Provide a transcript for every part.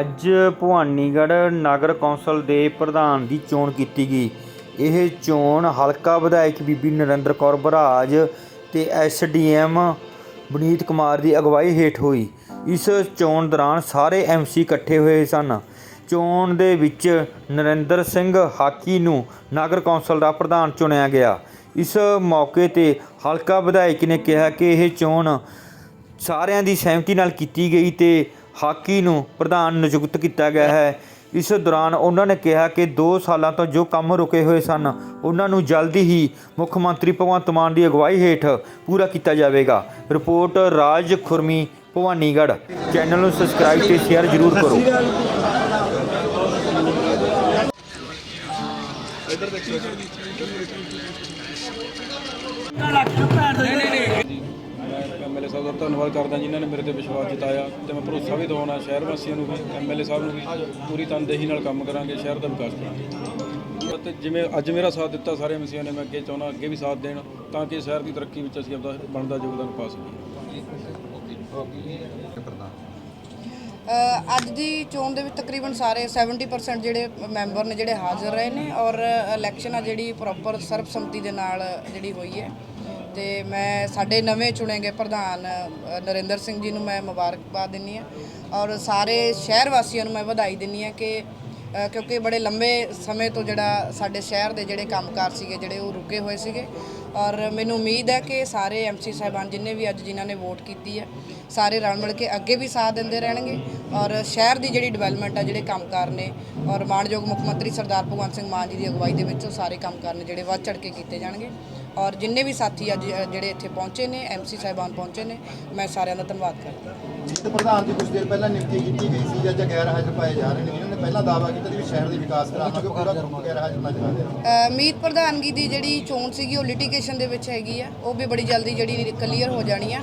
ਅੱਜ ਭਵਾਨੀਗੜ੍ਹ ਨਗਰ ਕੌਂਸਲ ਦੇ ਪ੍ਰਧਾਨ ਦੀ ਚੋਣ ਕੀਤੀ ਗਈ। ਇਹ ਚੋਣ ਹਲਕਾ ਵਿਧਾਇਕ ਬੀਬੀ ਨਰਿੰਦਰ ਕੌਰ ਬਰਾਜ ਤੇ ਐਸਡੀਐਮ ਬਨੀਤ ਕੁਮਾਰ ਦੀ ਅਗਵਾਈ ਹੇਠ ਹੋਈ। ਇਸ ਚੋਣ ਦੌਰਾਨ ਸਾਰੇ ਐਮਸੀ ਇਕੱਠੇ ਹੋਏ ਸਨ। ਚੋਣ ਦੇ ਵਿੱਚ ਨਰਿੰਦਰ ਸਿੰਘ ਹਾਕੀ ਨੂੰ ਨਗਰ ਕੌਂਸਲ ਦਾ ਪ੍ਰਧਾਨ ਚੁਣਿਆ ਗਿਆ। ਇਸ ਮੌਕੇ ਤੇ ਹਲਕਾ ਵਿਧਾਇਕ ਨੇ ਕਿਹਾ ਕਿ ਇਹ ਚੋਣ ਸਾਰਿਆਂ ਦੀ ਸਹਿਮਤੀ ਨਾਲ ਕੀਤੀ ਗਈ ਤੇ ਹਾਕੀ ਨੂੰ ਪ੍ਰਧਾਨ ਨਿਯੁਕਤ ਕੀਤਾ ਗਿਆ ਹੈ। ਇਸ ਦੌਰਾਨ ਉਹਨਾਂ ਨੇ ਕਿਹਾ ਕਿ 2 ਸਾਲਾਂ ਤੋਂ ਜੋ ਕੰਮ ਰੁਕੇ ਹੋਏ ਸਨ, ਉਹਨਾਂ ਨੂੰ ਜਲਦੀ ਹੀ ਮੁੱਖ ਮੰਤਰੀ ਭਗਵੰਤ ਮਾਨ ਦੀ ਅਗਵਾਈ ਹੇਠ ਪੂਰਾ ਕੀਤਾ ਜਾਵੇਗਾ। ਰਿਪੋਰਟ ਰਾਜ ਖੁਰਮੀ, ਭਵਾਨੀਗੜ੍ਹ। ਚੈਨਲ ਨੂੰ ਸਬਸਕ੍ਰਾਈਬ ਤੇ ਸ਼ੇਅਰ ਜ਼ਰੂਰ ਕਰੋ। ਮੈਂ ਐਮਐਲਏ ਧੰਨਵਾਦ ਕਰਦਾ ਜਿਨ੍ਹਾਂ ਨੇ ਮੇਰੇ ਤੇ ਵਿਸ਼ਵਾਸ ਜਤਾਇਆ ਤੇ ਮੈਂ ਭਰੋਸਾ ਵੀ ਦਿਵਾਉਣਾ ਸ਼ਹਿਰ ਵਾਸੀਆਂ ਨੂੰ ਵੀ ਐਮਐਲਏ ਸਾਹਿਬ ਨੂੰ ਵੀ, ਪੂਰੀ ਤਨਦੇਹੀ ਨਾਲ ਕੰਮ ਕਰਾਂਗੇ, ਸ਼ਹਿਰ ਦਾ ਵਿਕਾਸ ਕਰਾਂਗੇ। ਤੇ ਜਿਵੇਂ ਅੱਜ ਮੇਰਾ ਸਾਥ ਦਿੱਤਾ ਸਾਰੇ ਐਮਸੀਆਂ ਨੇ, ਮੈਂ ਅੱਗੇ ਚਾਹੁੰਦਾ ਅੱਗੇ ਵੀ ਸਾਥ ਦੇਣ ਤਾਂ ਕਿ ਸ਼ਹਿਰ ਦੀ ਤਰੱਕੀ ਵਿੱਚ ਅਸੀਂ ਆਪਦਾ ਬਣਦਾ ਯੋਗਦਾਨ ਪਾ ਸਕੀਏ। ਅੱਜ ਦੀ ਚੋਣ ਦੇ ਵਿੱਚ ਤਕਰੀਬਨ ਸਾਰੇ 70% ਜਿਹੜੇ ਮੈਂਬਰ ਨੇ, ਜਿਹੜੇ ਹਾਜ਼ਰ ਰਹੇ ਨੇ ਔਰ ਇਲੈਕਸ਼ਨ ਆ ਜਿਹੜੀ ਪ੍ਰੋਪਰ ਸਰਬਸੰਮਤੀ ਦੇ ਨਾਲ ਜਿਹੜੀ ਹੋਈ ਹੈ। ਤੇ ਮੈਂ ਸਾਡੇ ਨਵੇਂ ਚੁਣੇ ਗਏ ਪ੍ਰਧਾਨ ਨਰਿੰਦਰ ਸਿੰਘ ਜੀ ਨੂੰ ਮੈਂ ਮੁਬਾਰਕਬਾਦ ਦਿੰਨੀ ਆ ਔਰ ਸਾਰੇ ਸ਼ਹਿਰ ਵਾਸੀਆਂ ਨੂੰ ਮੈਂ ਵਧਾਈ ਦਿੰਨੀ ਆ ਕਿ ਕਿਉਂਕਿ ਬੜੇ ਲੰਬੇ ਸਮੇਂ ਤੋਂ ਜਿਹੜਾ ਸਾਡੇ ਸ਼ਹਿਰ ਦੇ ਜਿਹੜੇ ਕੰਮਕਾਰ ਸੀਗੇ, ਜਿਹੜੇ ਉਹ ਰੁਕੇ ਹੋਏ ਸੀਗੇ ਔਰ ਮੈਨੂੰ ਉਮੀਦ ਹੈ ਕਿ ਸਾਰੇ ਐਮਸੀ ਸਾਹਿਬਾਨ ਜਿੰਨੇ ਵੀ ਅੱਜ ਜਿਨ੍ਹਾਂ ਨੇ ਵੋਟ ਕੀਤੀ ਹੈ, ਸਾਰੇ ਰਲ ਮਿਲ ਕੇ ਅੱਗੇ ਵੀ ਸਾਥ ਦਿੰਦੇ ਰਹਿਣਗੇ ਔਰ ਸ਼ਹਿਰ ਦੀ ਜਿਹੜੀ ਡਿਵੈਲਪਮੈਂਟ ਆ, ਜਿਹੜੇ ਕੰਮਕਾਰ ਨੇ ਔਰ ਮਾਣਯੋਗ ਮੁੱਖ ਮੰਤਰੀ ਸਰਦਾਰ ਭਗਵੰਤ ਸਿੰਘ ਮਾਨ ਜੀ ਦੀ ਅਗਵਾਈ ਦੇ ਵਿੱਚ ਉਹ ਸਾਰੇ ਕੰਮਕਾਰ ਨੇ ਜਿਹੜੇ ਵੱਧ ਚੜ ਕੇ ਕੀਤੇ ਜਾਣਗੇ। ਔਰ ਜਿੰਨੇ ਵੀ ਸਾਥੀ ਅੱਜ ਜਿਹੜੇ ਇੱਥੇ ਪਹੁੰਚੇ ਨੇ ਐਮਸੀ ਸਾਹਿਬਾਨ ਪਹੁੰਚੇ ਨੇ, ਮੈਂ ਸਾਰਿਆਂ ਦਾ ਧੰਨਵਾਦ ਕਰਦਾ। ਜੀਤ ਪ੍ਰਧਾਨ ਦੀ ਕੁਝ ਦੇਰ ਪਹਿਲਾਂ ਨਿਯੁਕਤੀ ਕੀਤੀ ਗਈ ਸੀ, ਅੱਜ ਗੈਰ ਹਾਜ਼ਰ ਪਾਏ ਜਾ ਰਹੇ ਨੇ ਨੇ ਪਹਿਲਾਂ ਦਾਅਵਾ ਕੀਤਾ ਸੀ ਵੀ ਸ਼ਹਿਰ ਦੇ ਵਿਕਾਸ ਕਰਾਵਾਂਗੇ ਪੂਰਾ ਗੈਰ ਹਾਜ਼ਰ ਨਜ਼ਰ ਆ। ਮੀਤ ਪ੍ਰਧਾਨਗੀ ਦੀ ਜਿਹੜੀ ਚੋਣ ਸੀਗੀ, ਉਹ ਲਿਟੀਗੇਸ਼ਨ ਦੇ ਵਿੱਚ ਹੈਗੀ ਆ। ਉਹ ਵੀ ਬੜੀ ਜਲਦੀ ਜਿਹੜੀ ਕਲੀਅਰ ਹੋ ਜਾਣੀ ਆ।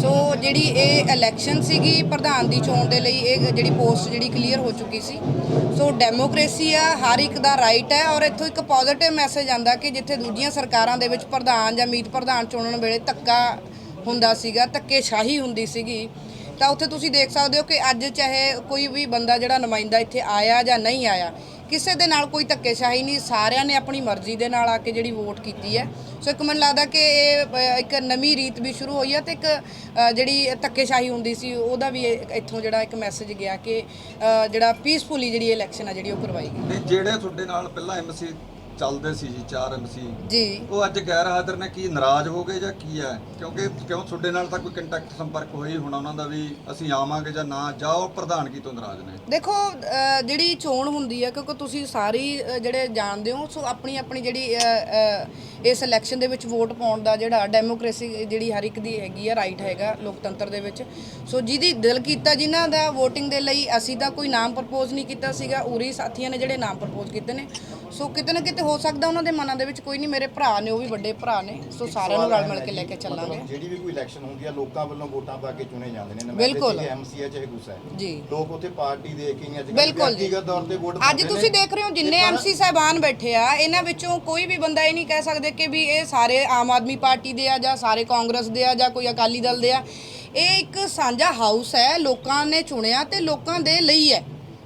ਸੋ ਜਿਹੜੀ ਇਹ ਇਲੈਕਸ਼ਨ ਸੀਗੀ ਪ੍ਰਧਾਨ ਦੀ ਚੋਣ ਦੇ ਲਈ, ਇਹ ਜਿਹੜੀ ਪੋਸਟ ਜਿਹੜੀ ਕਲੀਅਰ ਹੋ ਚੁੱਕੀ ਸੀ। ਸੋ ਡੈਮੋਕ੍ਰੇਸੀ ਆ, ਹਰ ਇੱਕ ਦਾ ਰਾਈਟ ਹੈ ਔਰ ਇੱਥੋਂ ਇੱਕ ਪੋਜ਼ਿਟਿਵ ਮੈਸੇਜ ਆਂਦਾ ਕਿ ਜਿੱਥੇ ਦੂਜੀਆਂ ਸਰਕਾਰਾਂ ਦੇ ਵਿੱਚ ਪ੍ਰਧਾਨ ਜਾਂ ਮੀਤ ਪ੍ਰਧਾਨ ਚੁਣਨ ਵੇਲੇ ਧੱਕਾ ਹੁੰਦਾ ਸੀਗਾ, ਧੱਕੇਸ਼ਾਹੀ ਹੁੰਦੀ ਸੀਗੀ ਤਾਂ ਉੱਥੇ ਤੁਸੀਂ ਦੇਖ ਸਕਦੇ ਹੋ ਕਿ ਅੱਜ ਚਾਹੇ ਕੋਈ ਵੀ ਬੰਦਾ ਜਿਹੜਾ ਨੁਮਾਇੰਦਾ ਇੱਥੇ ਆਇਆ ਜਾਂ ਨਹੀਂ ਆਇਆ, ਕਿਸੇ ਦੇ ਨਾਲ ਕੋਈ ਧੱਕੇਸ਼ਾਹੀ ਨਹੀਂ, ਸਾਰਿਆਂ ਨੇ ਆਪਣੀ ਮਰਜ਼ੀ ਦੇ ਨਾਲ ਆ ਕੇ ਜਿਹੜੀ ਵੋਟ ਕੀਤੀ ਹੈ। ਸੋ ਇੱਕ ਮੈਨੂੰ ਲੱਗਦਾ ਕਿ ਇਹ ਇੱਕ ਨਵੀਂ ਰੀਤ ਵੀ ਸ਼ੁਰੂ ਹੋਈ ਹੈ ਤੇ ਇੱਕ ਜਿਹੜੀ ਧੱਕੇਸ਼ਾਹੀ ਹੁੰਦੀ ਸੀ, ਉਹਦਾ ਵੀ ਇਹ- ਇੱਥੋਂ ਜਿਹੜਾ ਇੱਕ ਮੈਸੇਜ ਗਿਆ ਕਿ ਜਿਹੜਾ ਪੀਸਫੁਲੀ ਜਿਹੜੀ ਇਲੈਕਸ਼ਨ ਆ ਜਿਹੜੀ ਉਹ ਕਰਵਾਈ ਗਈ। ਜਿਹੜੇ ਤੁਹਾਡੇ ਨਾਲ ਪਹਿਲਾਂ ਐਮਸੀ ਚੱਲਦੇ ਸੀ ਜੀ ਚਾਰ ਐਮਸੀ ਜੀ। ਉਹ ਅੱਜ ਗੈਰ ਹਾਜ਼ਰ ਨੇ ਕੀ ਨਾਰਾਜ਼ ਹੋ ਗਏ ਜਾਂ ਕੀ ਹੈ? ਕਿਉਂਕਿ ਕਿਉਂ ਤੁਹਾਡੇ ਨਾਲ ਤਾਂ ਕੋਈ ਕੰਟੈਕਟ ਸੰਪਰਕ ਹੋਈ ਹੋਣਾ ਉਹਨਾਂ ਦਾ ਵੀ ਅਸੀਂ ਆਵਾਂਗੇ ਜਾਂ ਨਾ ਜਾਓ ਪ੍ਰਧਾਨਗੀ ਤੋਂ ਨਾਰਾਜ਼ ਨੇ। ਦੇਖੋ ਅ, ਜਿਹੜੀ ਚੋਣ ਹੁੰਦੀ ਹੈ ਕਿਉਂਕਿ ਤੁਸੀਂ ਸਾਰੀ ਅ, ਜਿਹੜੇ ਜਾਣਦੇ ਹੋ ਸੋ ਆਪਣੀ ਆਪਣੀ ਜਿਹੜੀ ਅ, ਅ, ਇਸ ਇਲੈਕਸ਼ਨ ਦੇ ਵਿੱਚ ਵੋਟ ਪਾਉਣ ਦਾ ਜਿਹੜਾ ਡੈਮੋਕ੍ਰੇਸੀ ਜਿਹੜੀ ਹਰ ਇੱਕ ਦੀ ਹੈਗੀ ਹੈ ਰਾਈਟ ਹੈਗਾ ਲੋਕਤੰਤਰ ਦੇ ਵਿੱਚ। ਸੋ ਜਿਹਦੀ ਦਿਲ ਕੀਤਾ ਜਿਨ੍ਹਾਂ ਦਾ VOTING ਦੇ ਲਈ ਅਸੀਂ ਤਾਂ ਕੋਈ ਨਾਮ ਪ੍ਰਪੋਜ਼ ਨਹੀਂ ਕੀਤਾ ਸੀਗਾ ਉਰੀ ਸਾਥੀਆਂ ਨੇ ਜਿਹੜੇ ਨਾਮ ਪ੍ਰਪੋਜ਼ ਕੀਤੇ ਨੇ। ਸੋ ਕਿਤੇ ਨਾ ਕਿਤੇ ਹੋ ਸਕਦਾ ਉਹਨਾਂ ਦੇ ਮਨਾਂ ਦੇ ਵਿੱਚ ਕੋਈ ਨਹੀਂ ਮੇਰੇ ਭਰਾ ਨੇ ਉਹ ਵੀ ਵੱਡੇ ਭਰਾ ਨੇ ਸੋ ਸਾਰਿਆਂ ਨੂੰ ਰਲ ਮਿਲ ਕੇ ਲੈ ਕੇ ਚੱਲਾਂਗੇ ਜਿਹੜੀ ਵੀ ਕੋਈ ਇਲੈਕਸ਼ਨ ਹੁੰਦੀ ਆ ਲੋਕਾਂ ਵੱਲੋਂ ਵੋਟਾਂ ਪਾ ਕੇ ਚੁਣੇ ਜਾਂਦੇ ਨੇ ਬਿਲਕੁਲ। ਐਮਸੀ ਹੈ ਚਾਹੇ ਗੁੱਸਾ ਹੈ ਜੀ ਲੋਕ ਉੱਥੇ ਪਾਰਟੀ ਦੇ ਕੇ ਹੀ ਅੱਜ ਬਿਲਕੁਲ ਜੀ। ਵਿਅਕਤੀਗਤ ਤੌਰ ਤੇ ਵੋਟ ਅੱਜ ਤੁਸੀਂ। ਦੇਖ ਰਹੇ ਹੋ ਜਿੰਨੇ ਐਮਸੀ ਸਾਹਿਬਾਨ ਬੈਠੇ ਆ ਇਹਨਾਂ ਵਿੱਚੋਂ ਕੋਈ ਵੀ ਬੰਦਾ ਇਹ ਨਹੀਂ ਕਹਿ ਸਕਦੇ ਕਿ ਵੀ ਇਹ ਸਾਰੇ ਆਮ ਆਦਮੀ ਪਾਰਟੀ ਦੇ ਆ ਜਾਂ ਸਾਰੇ ਕਾਂਗਰਸ ਦੇ ਆ ਜਾਂ ਕੋਈ ਅਕਾਲੀ ਦਲ ਦੇ ਆ ਇਹ ਇੱਕ ਸਾਂਝਾ ਹਾਊਸ ਹੈ ਲੋਕਾਂ ਨੇ ਚੁਣਿਆ ਤੇ ਲੋਕਾਂ ਦੇ ਲਈ ਹੈ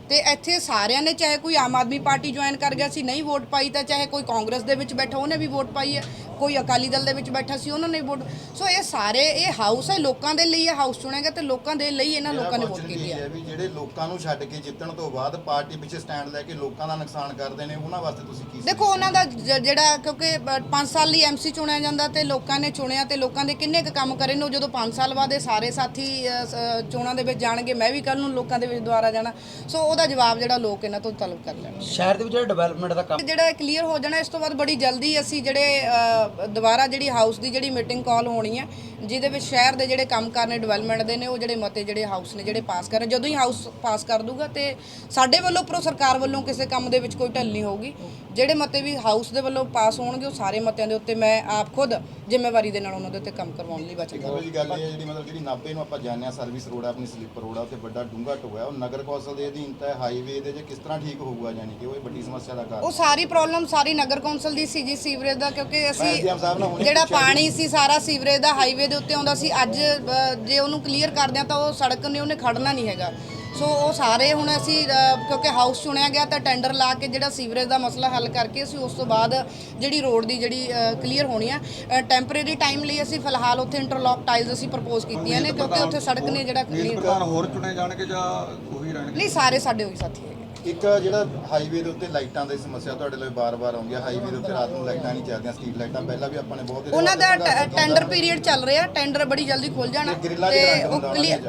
ਤੇ ਇੱਥੇ ਸਾਰਿਆਂ ਨੇ, ਚਾਹੇ ਕੋਈ ਆਮ ਆਦਮੀ ਪਾਰਟੀ ਜੁਆਇਨ ਕਰ ਗਿਆ ਸੀ, ਨਹੀਂ ਵੋਟ ਪਾਈ, ਤਾਂ ਚਾਹੇ ਕੋਈ ਕਾਂਗਰਸ ਦੇ ਵਿੱਚ ਬੈਠਾ, ਉਹਨੇ ਵੀ ਵੋਟ ਪਾਈ ਹੈ। ਕੋਈ ਅਕਾਲੀ ਦਲ ਦੇ ਵਿੱਚ ਬੈਠਾ ਸੀ ਉਹਨਾਂ ਨੇ ਵੋਟ ਸੋ ਇਹ ਸਾਰੇ ਇਹ ਹਾਊਸ ਹੈ ਲੋਕਾਂ ਦੇ ਲਈ ਇਹ ਹਾਊਸ ਚੁਣਿਆ ਗਿਆ ਤੇ ਲੋਕਾਂ ਦੇ ਲਈ ਇਹਨਾਂ ਲੋਕਾਂ ਨੇ ਵੋਟ ਕੀਤੀ ਹੈ। ਵੀ ਜਿਹੜੇ ਲੋਕਾਂ ਨੂੰ ਛੱਡ ਕੇ ਜਿੱਤਣ ਤੋਂ ਬਾਅਦ ਪਾਰਟੀ ਪਿੱਛੇ ਸਟੈਂਡ ਲੈ ਕੇ ਲੋਕਾਂ ਦਾ ਨੁਕਸਾਨ ਕਰਦੇ ਨੇ ਉਹਨਾਂ ਵਾਸਤੇ ਤੁਸੀਂ ਕੀ ਦੇਖੋ ਉਹਨਾਂ ਦਾ ਜ- ਜਿਹੜਾ ਕਿਉਂਕਿ 5 ਸਾਲ ਲਈ ਐਮਸੀ ਚੁਣਿਆ ਜਾਂਦਾ ਤੇ ਲੋਕਾਂ ਨੇ ਚੁਣਿਆ ਤੇ ਲੋਕਾਂ ਦੇ ਕਿੰਨੇ ਕੁ ਕੰਮ ਕਰੇ ਨੇ ਉਹ ਜਦੋਂ 5 ਸਾਲ ਬਾਅਦ ਇਹ ਸਾਰੇ ਸਾਥੀ ਅ, ਸ- ਚੋਣਾਂ ਦੇ ਵਿੱਚ ਜਾਣਗੇ ਮੈਂ ਵੀ ਕੱਲ ਨੂੰ ਲੋਕਾਂ ਦੇ ਵਿੱਚ ਦੁਆਰਾ ਜਾਣਾ। ਸੋ ਉਹਦਾ ਜਵਾਬ ਜਿਹੜਾ ਲੋਕ ਇਹਨਾਂ ਤੋਂ ਤਲਬ ਕਰ ਲੈਣ ਸ਼ਹਿਰ ਦੇ ਵਿੱਚ ਜਿਹੜਾ ਡਿਵੈਲਪਮੈਂਟ ਦਾ ਕੰਮ ਜਿਹੜਾ ਕਲੀਅਰ ਹੋ ਜਾਣਾ ਇਸ ਤੋਂ ਬਾਅਦ ਬੜੀ ਜਲਦੀ ਅਸੀਂ ਜਿਹੜੇ ਅ, ਦੁਬਾਰਾ ਜਿਹੜੀ ਹਾਊਸ ਦੀ ਜਿਹੜੀ ਮੀਟਿੰਗ ਕਾਲ ਹੋਣੀ ਹੈ ਜਿਹਦੇ ਵਿੱਚ ਸ਼ਹਿਰ ਦੇ ਜਿਹੜੇ ਕੰਮ ਕਰਨੇ ਡਿਵੈਲਪਮੈਂਟ ਦੇ ਨੇ ਉਹ ਜਿਹੜੇ ਮਤੇ ਜਿਹੜੇ ਹਾਊਸ ਨੇ ਜਿਹੜੇ ਪਾਸ ਕਰਨ। ਜਦੋਂ ਹੀ ਹਾਊਸ ਪਾਸ ਕਰ ਦੂਗਾ ਤੇ ਸਾਡੇ ਵੱਲੋਂ ਪ੍ਰੋ ਸਰਕਾਰ ਵੱਲੋਂ ਕਿਸੇ ਕੰਮ ਦੇ ਵਿੱਚ ਕੋਈ ਢਿੱਲ ਨਹੀਂ ਹੋਊਗੀ। ਜਿਹੜੇ ਮਤੇ ਵੀ ਹਾਊਸ ਦੇ ਵੱਲੋਂ ਪਾਸ ਹੋਣਗੇ ਉਹ ਸਾਰੇ ਮਤਿਆਂ ਦੇ ਉੱਤੇ ਮੈਂ ਆਪ ਖੁਦ ਜ਼ਿੰਮੇਵਾਰੀ ਦੇ ਨਾਲ ਉਹਨਾਂ ਦੇ ਉੱਤੇ ਕੰਮ ਕਰਵਾਉਣ ਲਈ ਹੋਰ ਜੀ ਗੱਲ ਇਹ ਜਿਹੜੀ ਮਤਲਬ ਜਿਹੜੀ ਨਾਭੇ ਨੂੰ ਆਪਾਂ ਜਾਣਿਆ ਸਰਵਿਸ ਰੋਡ ਆਪਣੀ ਸਲੀਪਰ ਰੋਡ ਆ ਉੱਥੇ ਵੱਡਾ ਡੂੰਘਾ ਟੋਇਆ ਉਹ ਨਗਰ ਕੌਂਸਲ ਦੇ ਅਧੀਨ ਤਾਂ ਹਾਈਵੇ ਦੇ ਜੇ ਕਿਸ ਤਰ੍ਹਾਂ ਠੀਕ ਹੋਊਗਾ ਯਾਨੀ ਕਿ ਉਹ ਵੱਡੀ ਸਮੱਸਿਆ ਦਾ ਉਹ ਕਾਰਨ ਸਾਰੀ ਪ੍ਰੋਬਲਮ ਸਾਰੀ ਨਗਰ ਕੌਂਸਲ ਦੀ ਸੀ ਜੀ ਸੀਵਰੇਜ ਦਾ ਕਿਉਂਕਿ ਅਸੀਂ ਜਿਹੜਾ। ਪਾਣੀ ਸੀ ਸਾਰਾ ਸੀਵਰੇਜ ਦਾ ਹਾਈਵੇ ਦੇ ਉੱਤੇ ਆਉਂਦਾ ਸੀ ਅੱਜ ਜੇ ਉਹਨੂੰ ਕਲੀਅਰ ਕਰਦੇ ਆ ਤਾਂ ਉਹ ਸੜਕ ਨੇ ਉਹਨੇ ਖੜਨਾ ਨਹੀਂ ਹੈਗਾ। ਸੋ ਉਹ ਸਾਰੇ ਹੁਣ ਅਸੀਂ ਕਿਉਂਕਿ ਹਾਊਸ ਚੁਣਿਆ ਗਿਆ ਤਾਂ ਟੈਂਡਰ ਲਾ ਕੇ ਜਿਹੜਾ ਸੀਵਰੇਜ ਦਾ ਮਸਲਾ ਹੱਲ ਕਰਕੇ ਅਸੀਂ ਉਸ ਤੋਂ ਬਾਅਦ ਜਿਹੜੀ ਰੋਡ ਦੀ ਜਿਹੜੀ ਕਲੀਅਰ ਹੋਣੀ ਆ ਟੈਂਪਰੇਰੀ ਟਾਈਮ ਲਈ ਅਸੀਂ ਫਿਲਹਾਲ ਉੱਥੇ ਇੰਟਰਲੌਕ ਟਾਈਲਸ ਅਸੀਂ ਪ੍ਰਪੋਜ਼ ਕੀਤੀਆਂ ਨੇ ਕਿਉਂਕਿ ਉੱਥੇ ਸੜਕ ਨੇ ਜਿਹੜਾ ਪ੍ਰਧਾਨ ਹੋਰ ਚੁਣੇ ਜਾਣਗੇ ਜਾਂ ਉਹੀ ਰਹਿਣਗੇ? ਨਹੀਂ ਸਾਰੇ ਸਾਡੇ ਉਹੀ ਸਾਥੀ ਇੱਕ ਜਿਹੜਾ ਹਾਈਵੇ ਦੇ ਉੱਤੇ ਲਾਈਟਾਂ ਦੀ ਸਮੱਸਿਆ ਤੁਹਾਡੇ ਲਈ ਬਾਰ-ਬਾਰ ਆਉਂਦੀ ਹੈ। ਹਾਈਵੇ ਦੇ ਉੱਤੇ ਰਾਤ ਨੂੰ ਲਾਈਟਾਂ ਨਹੀਂ ਚੱਲਦੀਆਂ ਸਟਰੀਟ ਲਾਈਟਾਂ। ਪਹਿਲਾਂ ਵੀ ਆਪਾਂ ਨੇ ਬਹੁਤ ਉਹਨਾਂ ਦਾ ਟੈਂਡਰ ਪੀਰੀਅਡ ਚੱਲ ਰਿਹਾ ਟੈਂਡਰ ਬੜੀ ਜਲਦੀ ਖੁੱਲ ਜਾਣਾ ਤੇ ਉਹ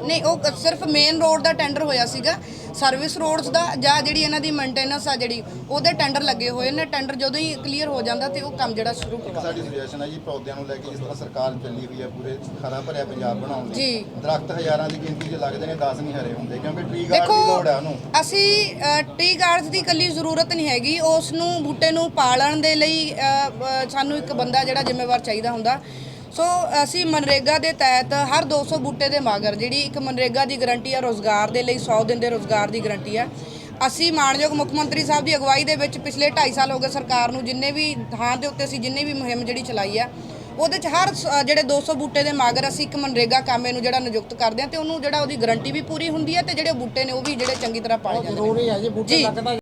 ਨਹੀਂ ਉਹ ਸਿਰਫ ਮੇਨ ਰੋਡ ਦਾ ਟੈਂਡਰ ਹੋਇਆ ਸੀਗਾ। ਸਰਵਿਸ ਰੋਡਸ ਦਾ ਜਾਂ ਜਿਹੜੀ ਇਹਨਾਂ ਦੀ ਮੇਨਟੇਨੈਂਸ ਆ ਜਿਹੜੀ ਉਹਦੇ ਟੈਂਡਰ ਲੱਗੇ ਹੋਏ ਨੇ ਟੈਂਡਰ ਜਦੋਂ ਹੀ ਕਲੀਅਰ ਹੋ ਜਾਂਦਾ ਤੇ ਉਹ ਕੰਮ ਜਿਹੜਾ ਸ਼ੁਰੂ ਕਰਵਾ ਸਾਡੀ ਸੁਜੈਸ਼ਨ ਹੈ ਜੀ ਪੌਦਿਆਂ ਨੂੰ ਲੈ ਕੇ ਜਿਸ ਤਰ੍ਹਾਂ ਸਰਕਾਰ ਚੱਲੀ ਹੋਈ ਹੈ ਪੂਰੇ ਹਰਾ ਭਰਿਆ ਪੰਜਾਬ ਬਣਾਉਣ ਲਈ। ਜੀ। ਦਰਖਤ ਹਜ਼ਾਰਾਂ ਦੀ ਗਿਣਤੀ 'ਚ ਲੱਗਦੇ ਨੇ 10 ਨਹੀਂ ਹਰੇ ਹੁੰਦੇ ਕਿਉਂਕਿ ਟ੍ਰੀ ਗਾਰਡ ਦੀ ਲੋੜ ਹੈ ਉਹਨੂੰ। ਅਸੀਂ ਟੀ ਗਾਰਡਸ ਦੀ ਇਕੱਲੀ ਜ਼ਰੂਰਤ ਨਹੀਂ ਹੈਗੀ ਉਸ ਨੂੰ ਬੂਟੇ ਨੂੰ ਪਾਲਣ ਦੇ ਲਈ ਸਾਨੂੰ ਇੱਕ ਬੰਦਾ ਜਿਹੜਾ ਜ਼ਿੰਮੇਵਾਰ ਚਾਹੀਦਾ ਹੁੰਦਾ। ਸੋ ਅਸੀਂ ਮਨਰੇਗਾ ਦੇ ਤਹਿਤ ਹਰ 200 ਬੂਟੇ ਦੇ ਮਾਗਰ ਜਿਹੜੀ ਇੱਕ ਮਨਰੇਗਾ ਦੀ ਗਰੰਟੀ ਆ ਰੋਜ਼ਗਾਰ ਦੇ ਲਈ 100 ਦਿਨ ਦੇ ਰੋਜ਼ਗਾਰ ਦੀ ਗਰੰਟੀ ਆ ਅਸੀਂ ਮਾਨਯੋਗ ਮੁੱਖ ਮੰਤਰੀ ਸਾਹਿਬ ਦੀ ਅਗਵਾਈ ਦੇ ਵਿੱਚ ਪਿਛਲੇ 2.5 ਸਾਲ ਹੋ ਗਏ ਸਰਕਾਰ ਨੂੰ ਜਿੰਨੇ ਵੀ ਥਾਂ ਦੇ ਉੱਤੇ ਅਸੀਂ ਜਿੰਨੇ ਵੀ ਮੁਹਿੰਮ ਜਿਹੜੀ ਚਲਾਈ ਆ ਉਹਦੇ ਚ ਹਰ ਜਿਹੜੇ 200 ਬੂਟੇ ਦੇ ਮਾਗਰ ਅਸੀਂ ਇੱਕ ਮਨਰੇਗਾ ਕਾਮੇ ਨੂੰ ਜਿਹੜਾ ਨਿਯੁਕਤ ਕਰਦੇ ਆ ਤੇ ਉਹਨੂੰ ਜਿਹੜਾ ਉਹਦੀ ਗਾਰੰਟੀ ਵੀ ਪੂਰੀ ਹੁੰਦੀ ਹੈ ਤੇ ਜਿਹੜੇ ਬੂਟੇ ਨੇ ਉਹ ਵੀ ਜਿਹੜੇ ਚੰਗੀ ਤਰ੍ਹਾਂ ਪਾਲੇ ਜਾਂਦੇ ਨੇ ਜ਼ਰੂਰੀ ਹੈ ਜੀ ਬੂਟੇ ਜੀ। ਲੱਗਣਾ